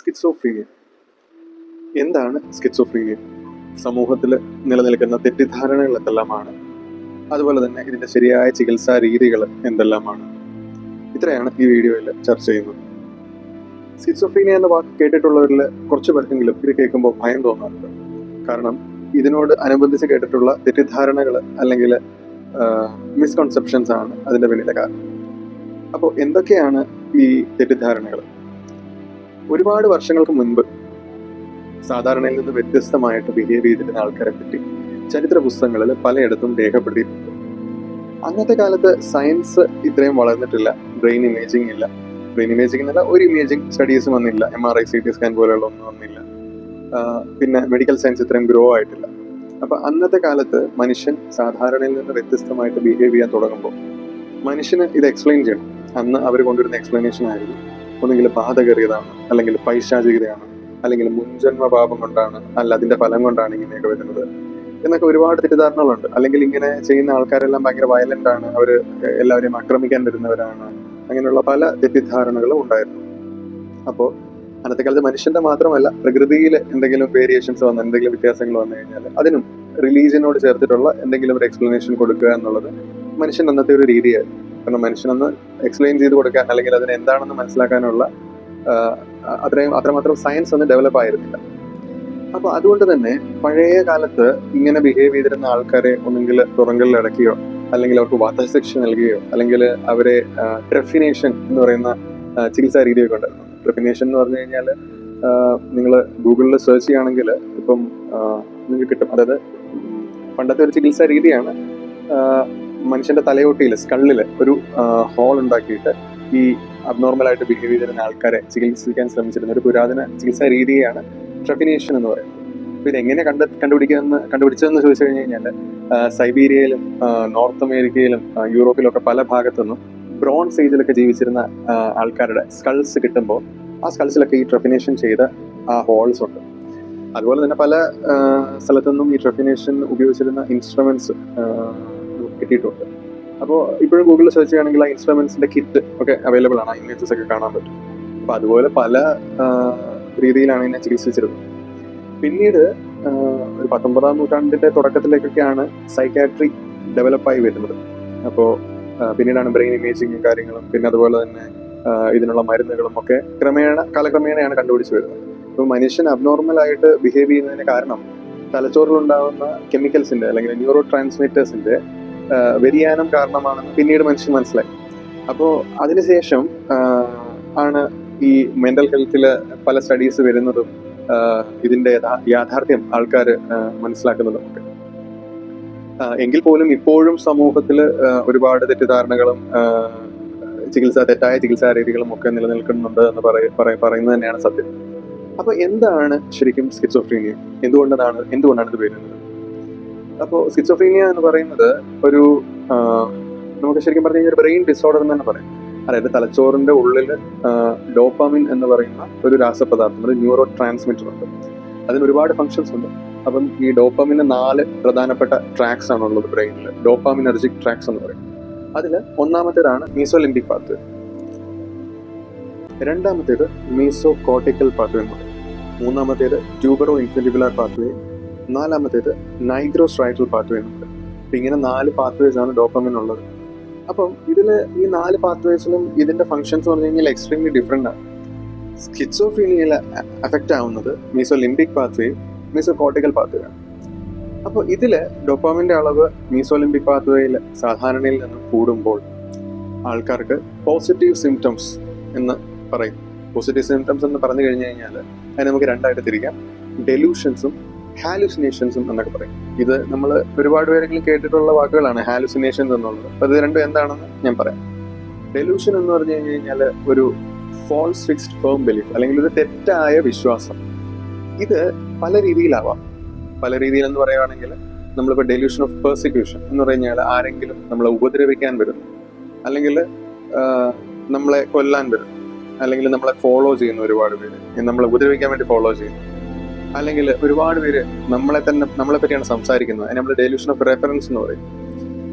Schizophrenia എന്താണ് schizophrenia സമൂഹത്തിൽ നിലനിൽക്കുന്ന തെറ്റിദ്ധാരണകൾ എന്തെല്ലാമാണ് അതുപോലെ തന്നെ ഇതിന്റെ ശരിയായ ചികിത്സാ രീതികൾ എന്തെല്ലാമാണ്? ഇത്രയാണ് ഈ വീഡിയോയിൽ ചർച്ച ചെയ്യുന്നത്. സ്കിറ്റ്സോഫ്രീനിയ എന്ന വാക്ക് കേട്ടിട്ടുള്ളവരിൽ കുറച്ച് പേർക്കെങ്കിലും ഇത് കേൾക്കുമ്പോൾ ഭയം തോന്നാറുണ്ട്. കാരണം ഇതിനോട് അനുബന്ധിച്ച് കേട്ടിട്ടുള്ള തെറ്റിദ്ധാരണകൾ അല്ലെങ്കിൽ മിസ്കൺസെപ്ഷൻസ് ആണ് അതിന്റെ പിന്നിലെ കാരണം. അപ്പോൾ എന്തൊക്കെയാണ് ഈ തെറ്റിദ്ധാരണകൾ ഒരുപാട് വർഷങ്ങൾക്ക് മുൻപ് സാധാരണയിൽ നിന്ന് വ്യത്യസ്തമായിട്ട് ബിഹേവ് ചെയ്തിരുന്ന ആൾക്കാരെ പറ്റി ചരിത്ര പുസ്തകങ്ങളിൽ പലയിടത്തും രേഖപ്പെടുത്തിയിട്ടുണ്ട്. അന്നത്തെ കാലത്ത് സയൻസ് ഇത്രയും വളർന്നിട്ടില്ല ബ്രെയിൻ ഇമേജിംഗ് ഇല്ല. ബ്രെയിൻ ഇമേജിംഗ് എന്നല്ല ഒരു ഇമേജിംഗ് സ്റ്റഡീസ് വന്നില്ല M R I C T scan പോലെയുള്ള ഒന്നും വന്നില്ല പിന്നെ മെഡിക്കൽ സയൻസ് ഇത്രയും ഗ്രോ ആയിട്ടില്ല. അപ്പൊ അന്നത്തെ കാലത്ത് മനുഷ്യൻ സാധാരണയിൽ നിന്ന് വ്യത്യസ്തമായിട്ട് ബിഹേവ് ചെയ്യാൻ തുടങ്ങുമ്പോൾ മനുഷ്യന് ഇത് എക്സ്പ്ലെയിൻ ചെയ്യണം. അന്ന് അവർ കൊണ്ടുവരുന്ന എക്സ്പ്ലനേഷൻ ആയിരുന്നു ഒന്നുകിൽ ബാധ അല്ലെങ്കിൽ പൈശാചികതയാണ് അല്ലെങ്കിൽ മുൻജന്മ പാപം കൊണ്ടാണ് അല്ല അതിന്റെ ഫലം കൊണ്ടാണ് ഇങ്ങനെയൊക്കെ വരുന്നത്. എന്നൊക്കെ ഒരുപാട് തെറ്റിദ്ധാരണകളുണ്ട്. അല്ലെങ്കിൽ ഇങ്ങനെ ചെയ്യുന്ന ആൾക്കാരെല്ലാം ഭയങ്കര വയലന്റ് ആണ്. അവർ എല്ലാവരെയും ആക്രമിക്കാൻ വരുന്നവരാണ്. അങ്ങനെയുള്ള പല തെറ്റിദ്ധാരണകളും ഉണ്ടായിരുന്നു. അപ്പോൾ അന്നത്തെ കാലത്ത് മനുഷ്യന്റെ മാത്രമല്ല പ്രകൃതിയിൽ എന്തെങ്കിലും വേരിയേഷൻസ് വന്ന എന്തെങ്കിലും വ്യത്യാസങ്ങൾ വന്നു കഴിഞ്ഞാൽ അതിനും റിലീജിയനോട് ചേർത്തിട്ടുള്ള എന്തെങ്കിലും ഒരു എക്സ്പ്ലനേഷൻ കൊടുക്കുക എന്നുള്ളത് മനുഷ്യൻ അന്നത്തെ ഒരു രീതിയായിരുന്നു. കാരണം മനുഷ്യനൊന്ന് എക്സ്പ്ലെയിൻ ചെയ്ത് കൊടുക്കാൻ അല്ലെങ്കിൽ അതിന് എന്താണെന്ന് മനസ്സിലാക്കാനുള്ള അത്രയും അത്രമാത്രം സയൻസ് ഒന്നും ഡെവലപ്പ് ആയിരുന്നില്ല. അപ്പൊ അതുകൊണ്ട് തന്നെ പഴയ കാലത്ത് ഇങ്ങനെ ബിഹേവ് ചെയ്തിരുന്ന ആൾക്കാരെ ഒന്നെങ്കിൽ തുറങ്കലിൽ അടക്കുകയോ അല്ലെങ്കിൽ അവർക്ക് വധശിക്ഷ നൽകുകയോ അല്ലെങ്കിൽ അവരെ ട്രെഫിനേഷൻ എന്ന് പറയുന്ന ചികിത്സാ രീതിയൊക്കെ ഉണ്ടായിരുന്നു. ട്രെഫിനേഷൻ എന്ന് പറഞ്ഞു കഴിഞ്ഞാൽ നിങ്ങൾ ഗൂഗിളിൽ സെർച്ച് ചെയ്യുകയാണെങ്കിൽ ഇപ്പം നിങ്ങൾക്ക് കിട്ടും. അതായത് പണ്ടത്തെ ഒരു ചികിത്സാ രീതിയാണ് മനുഷ്യന്റെ തലയോട്ടിയിൽ സ്കള്ളിൽ ഒരു ഹോൾ ഉണ്ടാക്കിയിട്ട് ഈ അബ്നോർമൽ ആയിട്ട് ബിഹേവ് ചെയ്തിരുന്ന ആൾക്കാരെ ചികിത്സിക്കാൻ ശ്രമിച്ചിരുന്ന ഒരു പുരാതന ചികിത്സാ രീതിയാണ് ട്രഫിനേഷൻ എന്ന് പറയുന്നത്. ഇത് എങ്ങനെ കണ്ട് കണ്ടുപിടിക്കുന്ന കണ്ടുപിടിച്ചതെന്ന് ചോദിച്ചു കഴിഞ്ഞു കഴിഞ്ഞാൽ സൈബീരിയയിലും നോർത്ത് അമേരിക്കയിലും യൂറോപ്പിലൊക്കെ പല ഭാഗത്തുനിന്നും ബ്രോൺസ് ഏജിലൊക്കെ ജീവിച്ചിരുന്ന ആൾക്കാരുടെ സ്കൾസ് കിട്ടുമ്പോൾ ആ സ്കൾസിലൊക്കെ ഈ ട്രഫിനേഷൻ ചെയ്ത ആ ഹോൾസ് ഉണ്ട്. അതുപോലെ തന്നെ പല സ്ഥലത്തു നിന്നും ഈ ട്രഫിനേഷൻ ഉപയോഗിച്ചിരുന്ന ഇൻസ്ട്രുമെന്റ്സ് കിട്ടിയിട്ടുണ്ട്. അപ്പോൾ ഇപ്പോഴും ഗൂഗിൾ സെർച്ച് ചെയ്യുകയാണെങ്കിൽ ആ ഇൻസ്ട്രുമെന്റ്സിന്റെ കിറ്റ് ഒക്കെ അവൈലബിൾ ആണ്. ഇമേജസ് ഒക്കെ കാണാൻ പറ്റും. അപ്പോൾ അതുപോലെ പല രീതിയിലാണ് ഇതിനെ ചികിത്സിച്ചിരുന്നത്. പിന്നീട് ഒരു പത്തൊമ്പതാം നൂറ്റാണ്ടിന്റെ തുടക്കത്തിലേക്കൊക്കെയാണ് സൈക്കാട്രി ഡെവലപ്പായി വരുന്നത്. അപ്പോൾ പിന്നീടാണ് ബ്രെയിൻ ഇമേജിങ്ങും കാര്യങ്ങളും പിന്നെ അതുപോലെ തന്നെ ഇതിനുള്ള മരുന്നുകളും ഒക്കെ ക്രമേണ കാലക്രമേണയാണ് കണ്ടുപിടിച്ച് വരുന്നത്. അപ്പോൾ മനുഷ്യൻ അബ്നോർമൽ ആയിട്ട് ബിഹേവ് ചെയ്യുന്നതിന് കാരണം തലച്ചോറിലുണ്ടാകുന്ന കെമിക്കൽസിന്റെ അല്ലെങ്കിൽ ന്യൂറോ ട്രാൻസ്മിറ്റേഴ്സിന്റെ വ്യതിയാനം കാരണമാണെന്ന് പിന്നീട് മനുഷ്യൻ മനസ്സിലായി. അപ്പോൾ അതിനുശേഷം ആണ് ഈ മെന്റൽ ഹെൽത്തിൽ പല സ്റ്റഡീസ് വരുന്നതും ഇതിന്റെ യഥാ- യാഥാർത്ഥ്യം ആൾക്കാർ മനസ്സിലാക്കുന്നതും ഒക്കെ. എങ്കിൽ പോലും ഇപ്പോഴും സമൂഹത്തിൽ ഒരുപാട് തെറ്റിദ്ധാരണകളും ചികിത്സ തെറ്റായ ചികിത്സാ രീതികളും ഒക്കെ നിലനിൽക്കുന്നുണ്ട് എന്ന് പറയ- പറയ- പറയുന്നത് തന്നെയാണ് സത്യം. അപ്പൊ എന്താണ് ശരിക്കും സ്കിസോഫ്രീനിയ എന്തുകൊണ്ടാണ് എന്തുകൊണ്ടാണ് ഇത് വരുന്നത്? അപ്പോൾ സ്കിസോഫ്രീനിയ എന്ന് പറയുന്നത് ഒരു നമുക്ക് ശരിക്കും പറഞ്ഞു കഴിഞ്ഞാൽ ബ്രെയിൻ ഡിസോർഡർ എന്ന് തന്നെ പറയാം. അതായത് തലച്ചോറിന്റെ ഉള്ളിൽ ഡോപ്പാമിൻ എന്ന് പറയുന്ന ഒരു രാസപദാർത്ഥം ഒരു ന്യൂറോ ട്രാൻസ്മിറ്റർ ഉണ്ട്. അതിന് ഒരുപാട് ഫങ്ഷൻസ് ഉണ്ട്. അപ്പം ഈ ഡോപ്പാമിന് നാല് പ്രധാനപ്പെട്ട ട്രാക്സ് ആണുള്ളത് ബ്രെയിനിൽ ഡോപ്പാമിനർജിക് ട്രാക്സ് എന്ന് പറയും. അതിൽ ഒന്നാമത്തേതാണ് മീസോലിംബിക് പാത്ത് രണ്ടാമത്തേത് മീസോ കോട്ടിക്കൽ പാത്വേ എന്ന് പറയും. മൂന്നാമത്തേത് ട്യൂബറോ ഇൻഫെന്റിബുലാർ പാത്വേ നാലാമത്തേത് നൈഗ്രോ സ്ട്രൈറ്റൽ എന്ന് പറയും അപ്പൊ ഇങ്ങനെ നാല് പാത്വേസ് ആണ് ഡോപ്പമിൻ ഉള്ളത് അപ്പം ഇതിൽ ഈ നാല് പാത്വേസിലും ഇതിന്റെ ഫങ്ഷൻസ് പറഞ്ഞു കഴിഞ്ഞാൽ എക്സ്ട്രീംലി ഡിഫറെന്റ് ആണ്. സ്കിറ്റ്സോഫീനിയയിൽ അഫക്റ്റ് ആവുന്നത് mesolimbic pathway mesocortical pathway ആണ്. അപ്പോൾ ഇതിൽ ഡോപ്പാമിന്റെ അളവ് മീസോലിംബിക് പാത്വേയിൽ സാധാരണയിൽ നിന്ന് കൂടുമ്പോൾ ആൾക്കാർക്ക് പോസിറ്റീവ് സിംറ്റംസ് എന്ന് പറയും. പോസിറ്റീവ് സിംറ്റംസ് എന്ന് പറഞ്ഞു കഴിഞ്ഞു കഴിഞ്ഞാൽ അതിന് നമുക്ക് രണ്ടായിട്ട് തിരിക്കാം. ഡെലൂഷൻസും ഹാലുസിനേഷൻസും എന്നൊക്കെ പറയും. ഇത് നമ്മൾ ഒരുപാട് പേരെങ്കിലും കേട്ടിട്ടുള്ള വാക്കുകളാണ് ഹാലുസിനേഷൻസ് എന്നുള്ളത്. അപ്പോൾ ഇത് രണ്ടും എന്താണെന്ന് ഞാൻ പറയാം. ഡെലൂഷൻ എന്ന് പറഞ്ഞു കഴിഞ്ഞു കഴിഞ്ഞാൽ ഒരു ഫോൾസ് ഫിക്സ്ഡ് ഫേം ബിലീഫ് അല്ലെങ്കിൽ ഒരു തെറ്റായ വിശ്വാസം. ഇത് പല രീതിയിലാവാം. പല രീതിയിൽ എന്ന് പറയുകയാണെങ്കിൽ നമ്മളിപ്പോൾ ഡെലൂഷൻ ഓഫ് പെർസിക്യൂഷൻ എന്ന് പറഞ്ഞു കഴിഞ്ഞാൽ ആരെങ്കിലും നമ്മളെ ഉപദ്രവിക്കാൻ വരുന്നു അല്ലെങ്കിൽ നമ്മളെ കൊല്ലാൻ വരുന്നു അല്ലെങ്കിൽ നമ്മളെ ഫോളോ ചെയ്യുന്ന ഒരുപാട് പേര്. നമ്മളെ ഉപദ്രവിക്കാൻ വേണ്ടി ഫോളോ ചെയ്യുന്നു. അല്ലെങ്കിൽ ഒരുപാട് പേര് നമ്മളെ തന്നെ നമ്മളെ പറ്റിയാണ് സംസാരിക്കുന്നത്. അതിന് നമ്മൾ ഡെലിവിഷൻ ഓഫ് റെഫറൻസ് എന്ന് പറയും.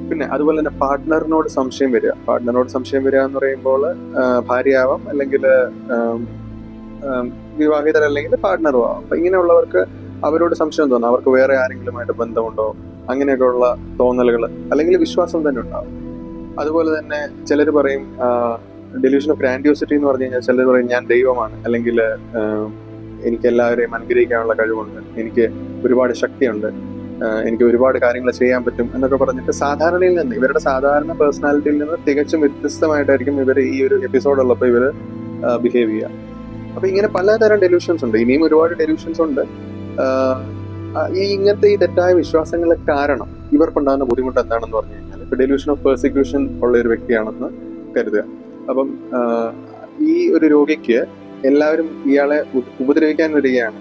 പിന്നെ അതുപോലെ തന്നെ പാർട്ട്ണറിനോട് സംശയം വരിക. പാർട്ട്ണറിനോട് സംശയം വരിക എന്ന് പറയുമ്പോൾ ഭാര്യയാവാം അല്ലെങ്കിൽ വിവാഹിതരല്ലെങ്കിൽ പാർട്ട്ണറും ആവാം. അപ്പൊ ഇങ്ങനെയുള്ളവർക്ക് അവരോട് സംശയം തോന്നാം. അവർക്ക് വേറെ ആരെങ്കിലുമായിട്ട് ബന്ധമുണ്ടോ? അങ്ങനെയൊക്കെയുള്ള തോന്നലുകൾ അല്ലെങ്കിൽ വിശ്വാസം തന്നെ ഉണ്ടാവും. അതുപോലെ തന്നെ ചിലർ പറയും ഡെലിവിഷൻ ഓഫ് ഗ്രാൻഡിയോസിറ്റി എന്ന് പറഞ്ഞു കഴിഞ്ഞാൽ ചിലർ പറയും ഞാൻ ദൈവമാണ്. അല്ലെങ്കിൽ എനിക്ക് എല്ലാവരെയും അനുഗ്രഹിക്കാനുള്ള കഴിവുണ്ട്. എനിക്ക് ഒരുപാട് ശക്തിയുണ്ട്. എനിക്ക് ഒരുപാട് കാര്യങ്ങൾ ചെയ്യാൻ പറ്റും എന്നൊക്കെ പറഞ്ഞിട്ട് സാധാരണയിൽ നിന്ന് ഇവരുടെ സാധാരണ പേഴ്സണാലിറ്റിയിൽ നിന്ന് തികച്ചും വ്യത്യസ്തമായിട്ടായിരിക്കും ഇവർ ഈ ഒരു എപ്പിസോഡ് ഉള്ളപ്പോൾ ഇവർ ബിഹേവ് ചെയ്യുക. അപ്പൊ ഇങ്ങനെ പലതരം ഡെലൂഷൻസ് ഉണ്ട്. ഇനിയും ഒരുപാട് ഡെലൂഷൻസ് ഉണ്ട്. ഈ ഇങ്ങനത്തെ ഈ തെറ്റായ വിശ്വാസങ്ങളെ കാരണം ഇവർക്കുണ്ടാകുന്ന ബുദ്ധിമുട്ട് എന്താണെന്ന് പറഞ്ഞു കഴിഞ്ഞാൽ ഇപ്പൊ ഡെലൂഷൻ ഓഫ് പെർസിക്യൂഷൻ ഉള്ള ഒരു വ്യക്തിയാണെന്ന് കരുതുക. അപ്പം ഈ ഒരു രോഗിക്ക് എല്ലാവരും ഇയാളെ ഉപദ്രവിക്കാൻ വരികയാണ്.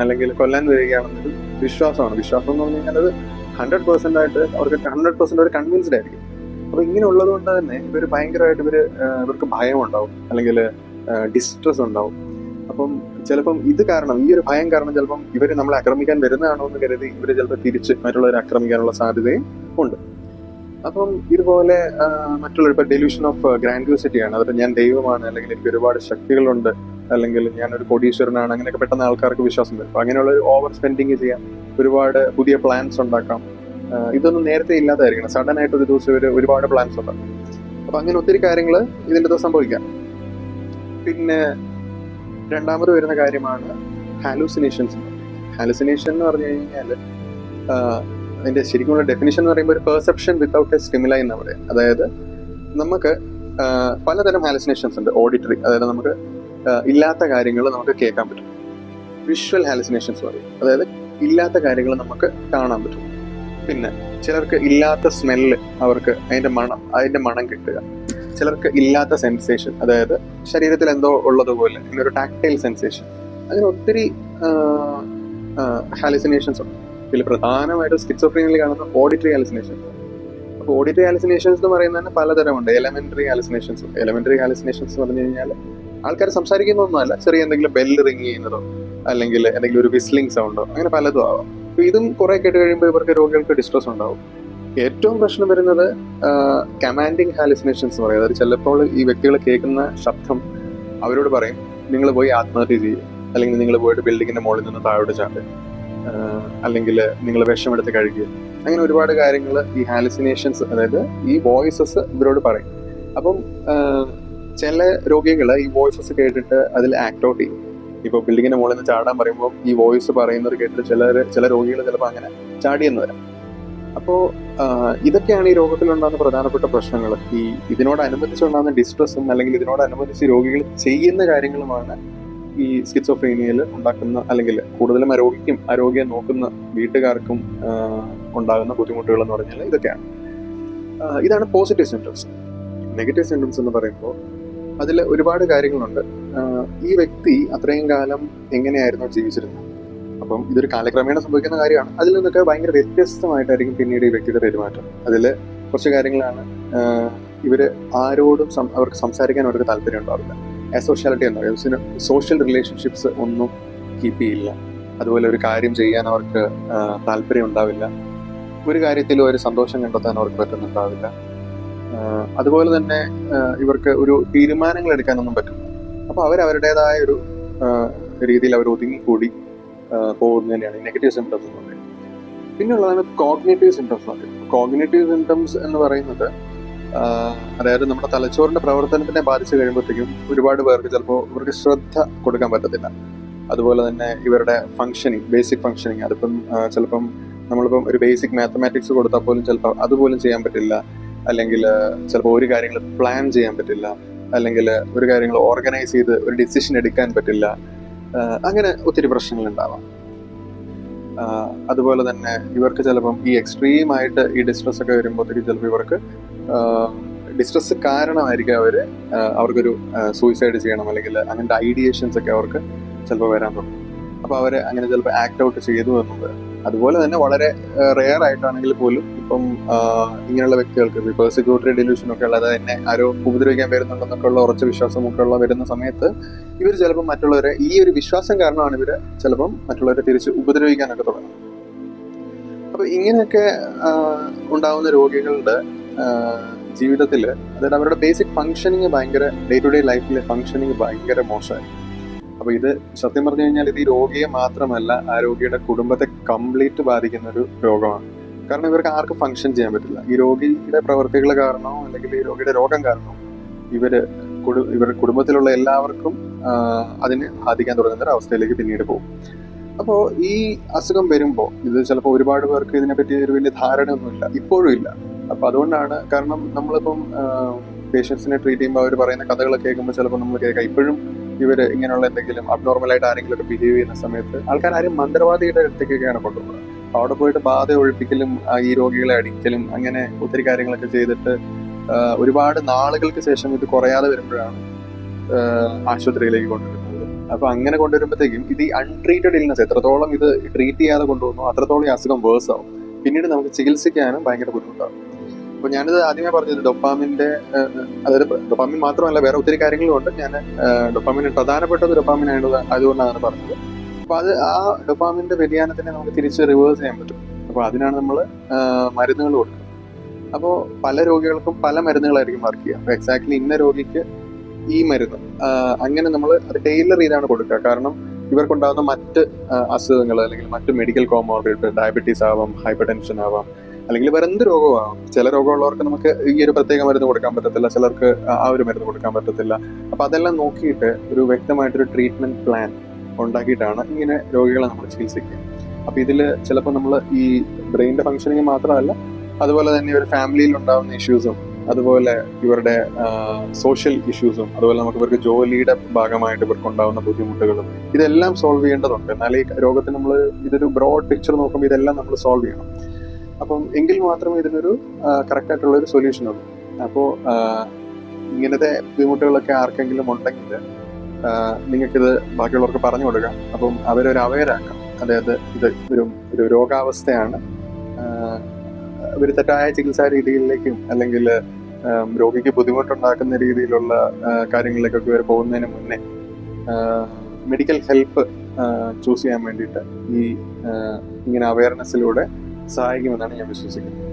അല്ലെങ്കിൽ കൊല്ലാൻ വരികയാണെന്നൊരു വിശ്വാസമാണ്. വിശ്വാസം എന്ന് പറഞ്ഞു കഴിഞ്ഞാൽ അത് ഹൺഡ്രഡ് പെർസെന്റ് ആയിട്ട് അവർക്ക് ഹൺഡ്രഡ് പെർസെന്റ് അവർ കൺവിൻസ്ഡ് ആയിരിക്കും. അപ്പൊ ഇങ്ങനെ ഉള്ളത് കൊണ്ട് തന്നെ ഇവർ ഭയങ്കരമായിട്ട് ഇവർ ഇവർക്ക് ഭയം ഉണ്ടാവും. അല്ലെങ്കിൽ ഡിസ്ട്രസ് ഉണ്ടാവും. അപ്പം ചിലപ്പം ഇത് കാരണം ഈ ഒരു ഭയം കാരണം ചിലപ്പം ഇവർ നമ്മളെ ആക്രമിക്കാൻ വരുന്നതാണോ എന്ന് കരുതി ഇവർ ചിലപ്പോൾ തിരിച്ച് മറ്റുള്ളവരെ ആക്രമിക്കാനുള്ള സാധ്യതയും ഉണ്ട്. അപ്പം ഇതുപോലെ മറ്റുള്ള ഇപ്പൊ ഡെലൂഷൻ ഓഫ് ഗ്രാൻഡ്യൂസിറ്റി ആണ്. അതായത് ഞാൻ ദൈവമാണ് അല്ലെങ്കിൽ എനിക്ക് ഒരുപാട് ശക്തികളുണ്ട് അല്ലെങ്കിൽ ഞാൻ ഒരു കോടീശ്വരനാണ് അങ്ങനെയൊക്കെ പെട്ടെന്ന് ആൾക്കാർക്ക് വിശ്വാസം വരും. അങ്ങനെയുള്ള ഒരു ഓവർ സ്പെൻഡിങ് ചെയ്യാം ഒരുപാട് പുതിയ പ്ലാൻസ് ഉണ്ടാക്കാം. ഇതൊന്നും നേരത്തെ ഇല്ലാതായിരിക്കണം. സഡൻ ആയിട്ട് ഒരു ദിവസം ഒരു ഒരുപാട് പ്ലാൻസ് ഉണ്ടാക്കും. അപ്പൊ അങ്ങനെ ഒത്തിരി കാര്യങ്ങൾ ഇതിന്റെ അകത്ത് സംഭവിക്കാം. പിന്നെ രണ്ടാമത് വരുന്ന കാര്യമാണ് ഹാലൂസിനേഷൻസ് ഹാലൂസിനേഷൻ എന്ന് പറഞ്ഞു കഴിഞ്ഞാൽ അതിന്റെ ശരിക്കുമുള്ള ഡെഫിനിഷൻ എന്ന് പറയുമ്പോൾ ഒരു പെർസെപ്ഷൻ വിത്തൗട്ട് എ സ്റ്റിമുലൈ എന്ന് പറയാം അതായത് നമുക്ക് പലതരം ഹാലുസിനേഷൻസ് ഉണ്ട് ഓഡിറ്ററി അതായത് നമുക്ക് ഇല്ലാത്ത കാര്യങ്ങൾ നമുക്ക് കേൾക്കാൻ പറ്റും. വിഷ്വൽ ഹാലുസിനേഷൻസ് പറയും. അതായത് ഇല്ലാത്ത കാര്യങ്ങൾ നമുക്ക് കാണാൻ പറ്റും. പിന്നെ ചിലർക്ക് ഇല്ലാത്ത സ്മെല്ല് അവർക്ക് അതിന്റെ മണം അതിന്റെ മണം കിട്ടുക. ചിലർക്ക് ഇല്ലാത്ത സെൻസേഷൻ അതായത് ശരീരത്തിൽ എന്തോ ഉള്ളതുപോലെ ഒരു ടാക്ടൈൽ സെൻസേഷൻ അങ്ങനെ ഒത്തിരി ഹാലിസിനേഷൻസ് ഉണ്ട്. ഇതിൽ പ്രധാനമായിട്ടും സ്കിറ്റ്സോഫ്രീനിൽ കാണുന്ന ഓഡിറ്ററി ഹാലിസിനേഷൻസ് അപ്പോൾ ഓഡിറ്ററി ഹാലുസിനേഷൻസ് എന്ന് പറയുന്നത് തന്നെ പലതരമുണ്ട്. എലമെന്ററി ഹാലുസിനേഷൻസ് എലമെന്ററി ഹാലുസിനേഷൻസ് എന്ന് പറഞ്ഞു കഴിഞ്ഞാൽ ആൾക്കാർ സംസാരിക്കുന്നൊന്നുമല്ല ചെറിയ എന്തെങ്കിലും ബെല്ല് റിങ് ചെയ്യുന്നതോ അല്ലെങ്കിൽ എന്തെങ്കിലും ഒരു വിസ്ലിംഗ് സൗണ്ടോ അങ്ങനെ പലതും ആവാം. അപ്പോൾ ഇതും കുറെ കേട്ട് കഴിയുമ്പോൾ ഇവർക്ക് രോഗികൾക്ക് ഡിസ്ട്രസ് ഉണ്ടാവും. ഏറ്റവും പ്രശ്നം വരുന്നത് കമാൻഡിങ് ഹാലിസിനേഷൻസ് പറയും അതായത് ചിലപ്പോൾ ഈ വ്യക്തികൾ കേൾക്കുന്ന ശബ്ദം അവരോട് പറയും നിങ്ങൾ പോയി ആത്മഹത്യ ചെയ്യും. അല്ലെങ്കിൽ നിങ്ങൾ പോയിട്ട് ബിൽഡിങ്ങിന്റെ മുകളിൽ നിന്ന് താഴോട്ട് ചാടുക അല്ലെങ്കിൽ നിങ്ങൾ വിഷമെടുത്ത് കഴിക്കുക. അങ്ങനെ ഒരുപാട് കാര്യങ്ങൾ ഈ ഹാലുസിനേഷൻസ് അതായത് ഈ വോയിസസ് ഇവരോട് പറയും. അപ്പം ചില രോഗികൾ ഈ വോയിസസ് കേട്ടിട്ട് അതിൽ ആക്ട് ഔട്ട് ചെയ്യും. ഇപ്പോൾ ബിൽഡിങ്ങിന്റെ മുകളിൽ നിന്ന് ചാടാൻ പറയുമ്പോൾ ഈ വോയിസ് പറയുന്നത് കേട്ടിട്ട് ചില ചില രോഗികൾ ചിലപ്പോൾ അങ്ങനെ ചാടിയെന്ന് വരാം. അപ്പോൾ ഇതൊക്കെയാണ് ഈ രോഗത്തിലുണ്ടാകുന്ന പ്രധാനപ്പെട്ട പ്രശ്നങ്ങൾ ഈ ഇതിനോടനുബന്ധിച്ചുണ്ടാകുന്ന ഡിസ്ട്രസ്സും അല്ലെങ്കിൽ ഇതിനോടനുബന്ധിച്ച് രോഗികൾ ചെയ്യുന്ന കാര്യങ്ങളുമാണ് ഈ സ്കിറ്റ്സോഫ്രീനിയയിൽ ഉണ്ടാക്കുന്ന അല്ലെങ്കിൽ കൂടുതലും ആരോഗ്യം ആരോഗ്യം നോക്കുന്ന വീട്ടുകാർക്കും ഉണ്ടാകുന്ന ബുദ്ധിമുട്ടുകൾ എന്ന് പറഞ്ഞാൽ ഇതൊക്കെയാണ്. ഇതാണ് പോസിറ്റീവ് സിംറ്റംസ് നെഗറ്റീവ് സിംറ്റംസ് എന്ന് പറയുമ്പോൾ അതിൽ ഒരുപാട് കാര്യങ്ങളുണ്ട്. ഈ വ്യക്തി അത്രയും കാലം എങ്ങനെയായിരുന്നു ജീവിച്ചിരുന്നത്? അപ്പം ഇതൊരു കാലക്രമേണ സംഭവിക്കുന്ന കാര്യമാണ്. അതിൽ നിന്നൊക്കെ ഭയങ്കര വ്യത്യസ്തമായിട്ടായിരിക്കും പിന്നീട് ഈ വ്യക്തിയുടെ പെരുമാറ്റം. അതിൽ കുറച്ച് കാര്യങ്ങളാണ് ഇവർ ആരോടും അവർക്ക് സംസാരിക്കാൻ അവർക്ക് താല്പര്യം ഉണ്ടാവില്ല. അസോഷ്യാലിറ്റി എന്ന് പറയുന്നത് സോഷ്യൽ റിലേഷൻഷിപ്സ് ഒന്നും കീപ്പ് ചെയ്യില്ല. അതുപോലെ ഒരു കാര്യം ചെയ്യാൻ അവർക്ക് താല്പര്യം ഉണ്ടാവില്ല. ഒരു കാര്യത്തിലും ഒരു സന്തോഷം കണ്ടെത്താൻ അവർക്ക് പറ്റുന്നുണ്ടാവില്ല. അതുപോലെ തന്നെ ഇവർക്ക് ഒരു തീരുമാനങ്ങൾ എടുക്കാനൊന്നും പറ്റും അപ്പോൾ അവർ അവരുടേതായ ഒരു രീതിയിൽ അവർ ഒതുങ്ങിക്കൂടി പോകുന്നതിനെയാണ് നെഗറ്റീവ് സിംറ്റംസ് എന്ന് പറയുന്നത്. പിന്നെയുള്ളതാണ് കോഗ്നേറ്റീവ് സിംറ്റംസ് എന്ന് പറയുന്നത്. കോഗ്നേറ്റീവ് സിംറ്റംസ് എന്ന് പറയുന്നത് അതായത് നമ്മുടെ തലച്ചോറിന്റെ പ്രവർത്തനത്തിനെ ബാധിച്ചു കഴിയുമ്പോഴത്തേക്കും ഒരുപാട് പേർക്ക് ചിലപ്പോൾ ഇവർക്ക് ശ്രദ്ധ കൊടുക്കാൻ പറ്റത്തില്ല. അതുപോലെ തന്നെ ഇവരുടെ ഫങ്ഷനിങ് ബേസിക് ഫങ്ഷനിങ് അതിപ്പം ചിലപ്പം നമ്മളിപ്പം ഒരു ബേസിക് മാത്തമാറ്റിക്സ് കൊടുത്താൽ പോലും ചിലപ്പോൾ അതുപോലും ചെയ്യാൻ പറ്റില്ല. അല്ലെങ്കിൽ ചിലപ്പോൾ ഒരു കാര്യങ്ങൾ പ്ലാൻ ചെയ്യാൻ പറ്റില്ല. അല്ലെങ്കിൽ ഒരു കാര്യങ്ങൾ ഓർഗനൈസ് ചെയ്ത് ഒരു ഡിസിഷൻ എടുക്കാൻ പറ്റില്ല. അങ്ങനെ ഒത്തിരി പ്രശ്നങ്ങൾ ഉണ്ടാവാം. അതുപോലെ തന്നെ ഇവർക്ക് ചിലപ്പം ഈ എക്സ്ട്രീം ആയിട്ട് ഈ ഡിസ്ട്രസ് ഒക്കെ വരുമ്പോഴത്തേക്ക് ചിലപ്പോൾ ഇവർക്ക് ഡിസ്ട്രസ് കാരണമായിരിക്കും അവർ അവർക്കൊരു സൂയിസൈഡ് ചെയ്യണം അല്ലെങ്കിൽ അങ്ങനത്തെ ഐഡിയേഷൻസ് ഒക്കെ അവർക്ക് ചിലപ്പോൾ വരാൻ തുടങ്ങും. അപ്പോൾ അവർ അങ്ങനെ ചിലപ്പോൾ ആക്ട് ഔട്ട് ചെയ്തു എന്നത്. അതുപോലെ തന്നെ വളരെ റെയർ ആയിട്ടാണെങ്കിൽ പോലും ഇപ്പം ഇങ്ങനെയുള്ള വ്യക്തികൾക്ക് പേഴ്സിക്യൂട്ടറി ഡെലിവിഷൻ ഒക്കെ ഉള്ളത് എന്നെ ആരോ ഉപദ്രവിക്കാൻ വരുന്നുണ്ടെന്നൊക്കെ ഉള്ള ഉറച്ച വിശ്വാസമൊക്കെ ഉള്ള വരുന്ന സമയത്ത് ഇവർ ചിലപ്പോൾ മറ്റുള്ളവരെ ഈ ഒരു വിശ്വാസം കാരണമാണ് ഇവർ ചിലപ്പം മറ്റുള്ളവരെ തിരിച്ച് ഉപദ്രവിക്കാനൊക്കെ തുടങ്ങുന്നത്. അപ്പൊ ഇങ്ങനെയൊക്കെ ഉണ്ടാകുന്ന രോഗികളുടെ ജീവിതത്തിൽ അതായത് അവരുടെ ബേസിക് ഫങ്ഷനിങ് ഭയങ്കര ഡേ ടു ഡേ ലൈഫിലെ ഫങ്ഷനിങ് ഭയങ്കര മോശമായി. അപ്പോൾ ഇത് സത്യം പറഞ്ഞു കഴിഞ്ഞാൽ ഇത് ഈ രോഗിയെ മാത്രമല്ല ആ രോഗിയുടെ കുടുംബത്തെ കംപ്ലീറ്റ് ബാധിക്കുന്ന ഒരു രോഗമാണ്. കാരണം ഇവർക്ക് ആർക്കും ഫങ്ഷൻ ചെയ്യാൻ പറ്റില്ല. ഈ രോഗിയുടെ പ്രവർത്തികൾ കാരണമോ അല്ലെങ്കിൽ ഈ രോഗിയുടെ രോഗം കാരണമോ ഇവർ ഇവരുടെ കുടുംബത്തിലുള്ള എല്ലാവർക്കും അതിനെ ബാധിക്കാൻ തുടങ്ങുന്ന ഒരു അവസ്ഥയിലേക്ക് പിന്നീട് പോകും. അപ്പോൾ ഈ അസുഖം വരുമ്പോൾ ഇത് ചിലപ്പോൾ ഒരുപാട് പേർക്ക് ഇതിനെപ്പറ്റി ഒരു വലിയ ധാരണയൊന്നുമില്ല. ഇപ്പോഴും ഇല്ല. അപ്പോൾ അതുകൊണ്ടാണ് കാരണം നമ്മളിപ്പം പേഷ്യൻസിനെ ട്രീറ്റ് ചെയ്യുമ്പോൾ അവർ പറയുന്ന കഥകളൊക്കെ കേൾക്കുമ്പോൾ ചിലപ്പോൾ നമ്മൾ കേൾക്കാം. ഇപ്പോഴും ഇവർ ഇങ്ങനെയുള്ള എന്തെങ്കിലും അബ്നോർമലായിട്ട് ആരെങ്കിലും ഒക്കെ ബിഹേവ് ചെയ്യുന്ന സമയത്ത് ആൾക്കാർ ആരും മന്ത്രവാദിയുടെ അടുത്തേക്കൊക്കെയാണ് കൊണ്ടുപോകുന്നത്. അവിടെ പോയിട്ട് ബാധ ഒഴിപ്പിക്കലും ഈ രോഗികളെ അടിക്കലും അങ്ങനെ ഒത്തിരി കാര്യങ്ങളൊക്കെ ചെയ്തിട്ട് ഒരുപാട് നാളുകൾക്ക് ശേഷം ഇത് കുറയാതെ വരുമ്പോഴാണ് ആശുപത്രിയിലേക്ക് കൊണ്ടുവരുന്നത്. അപ്പൊ അങ്ങനെ കൊണ്ടുവരുമ്പോഴത്തേക്കും ഇത് ഈ അൺട്രീറ്റഡ് ഇൽനസ് എത്രത്തോളം ഇത് ട്രീറ്റ് ചെയ്യാതെ കൊണ്ടുപോകുന്നു അത്രത്തോളം ഈ അസുഖം വേഴ്സ് ആവും പിന്നീട് നമുക്ക് ചികിത്സിക്കാനും ഭയങ്കര ബുദ്ധിമുട്ടാവും. അപ്പൊ ഞാനിത് ആദ്യമേ പറഞ്ഞത് ഡൊപ്പാമിന്റെ അതായത് ഡൊപ്പാമിൻ മാത്രമല്ല വേറെ ഒത്തിരി കാര്യങ്ങളും ഉണ്ട്. ഞാൻ ഡൊപ്പാമിന് പ്രധാനപ്പെട്ടത് ഡൊപ്പാമിൻ ആയത് അതുകൊണ്ടാണ് പറഞ്ഞത്. അപ്പൊ അത് ആ ഡൊപ്പാമിന്റെ വ്യതിയാനത്തിനെ നമുക്ക് തിരിച്ച് റിവേഴ്സ് ചെയ്യാൻ പറ്റും. അപ്പൊ അതിനാണ് നമ്മൾ മരുന്നുകൾ കൊടുക്കുന്നത്. അപ്പോൾ പല രോഗികൾക്കും പല മരുന്നുകളായിരിക്കും വർക്ക് ചെയ്യുക. എക്സാക്ട്ലി ഇന്ന രോഗിക്ക് ഈ മരുന്ന് അങ്ങനെ നമ്മൾ അത് ടൈലർ ചെയ്താണ് കൊടുക്കുക. കാരണം ഇവർക്കുണ്ടാകുന്ന മറ്റ് അസുഖങ്ങൾ അല്ലെങ്കിൽ മറ്റ് മെഡിക്കൽ കോമോർബിഡ് ഡയബറ്റീസ് ആവാം ഹൈപ്പർ ടെൻഷൻ ആവാം അല്ലെങ്കിൽ വേറെ എന്ത് രോഗമാകും? ചില രോഗമുള്ളവർക്ക് നമുക്ക് ഈ ഒരു പ്രത്യേക മരുന്ന് കൊടുക്കാൻ പറ്റത്തില്ല ചിലർക്ക് ആ- ഒരു മരുന്ന് കൊടുക്കാൻ പറ്റത്തില്ല. അപ്പൊ അതെല്ലാം നോക്കിയിട്ട് ഒരു വ്യക്തമായിട്ടൊരു ട്രീറ്റ്മെന്റ് പ്ലാൻ ഉണ്ടാക്കിയിട്ടാണ് ഇങ്ങനെ രോഗികളെ നമ്മൾ ചികിത്സിക്കുക. അപ്പൊ ഇതിൽ ചിലപ്പോൾ നമ്മൾ ഈ ബ്രെയിനിന്റെ ഫംഗ്ഷനിങ് മാത്രമല്ല അതുപോലെ തന്നെ ഒരു ഫാമിലിയിൽ ഉണ്ടാകുന്ന ഇഷ്യൂസും അതുപോലെ ഇവരുടെ സോഷ്യൽ ഇഷ്യൂസും അതുപോലെ നമുക്ക് ഇവർക്ക് ജോലിയുടെ ഭാഗമായിട്ട് ഇവർക്ക് ഉണ്ടാകുന്ന ബുദ്ധിമുട്ടുകളും ഇതെല്ലാം സോൾവ് ചെയ്യേണ്ടതുണ്ട്. എന്നാൽ ഈ രോഗത്തിന് നമ്മൾ ഇതൊരു ബ്രോഡ് പിക്ചർ നോക്കുമ്പോൾ ഇതെല്ലാം നമ്മൾ സോൾവ് ചെയ്യണം. അപ്പം എങ്കിൽ മാത്രമേ ഇതിനൊരു കറക്റ്റ് ആയിട്ടുള്ള ഒരു സൊല്യൂഷൻ ഉള്ളൂ. അപ്പോൾ ഇങ്ങനത്തെ ബുദ്ധിമുട്ടുകളൊക്കെ ആർക്കെങ്കിലും ഉണ്ടെങ്കിൽ നിങ്ങൾക്കിത് ബാക്കിയുള്ളവർക്ക് പറഞ്ഞു കൊടുക്കാം. അപ്പം അവരൊരു അവയറാക്കാം അതായത് ഇത് ഒരു ഒരു രോഗാവസ്ഥയാണ്. ഒരു തെറ്റായ ചികിത്സാ രീതിയിലേക്കും അല്ലെങ്കിൽ രോഗിക്ക് ബുദ്ധിമുട്ടുണ്ടാക്കുന്ന രീതിയിലുള്ള കാര്യങ്ങളിലേക്കൊക്കെ ഇവർ പോകുന്നതിന് മുന്നേ മെഡിക്കൽ ഹെൽപ്പ് ചൂസ് ചെയ്യാൻ വേണ്ടിയിട്ട് ഈ ഇങ്ങനെ അവയർനെസ്സിലൂടെ സഹായിക്കുമെന്നാണ് ഞാൻ വിശ്വസിക്കുന്നത്.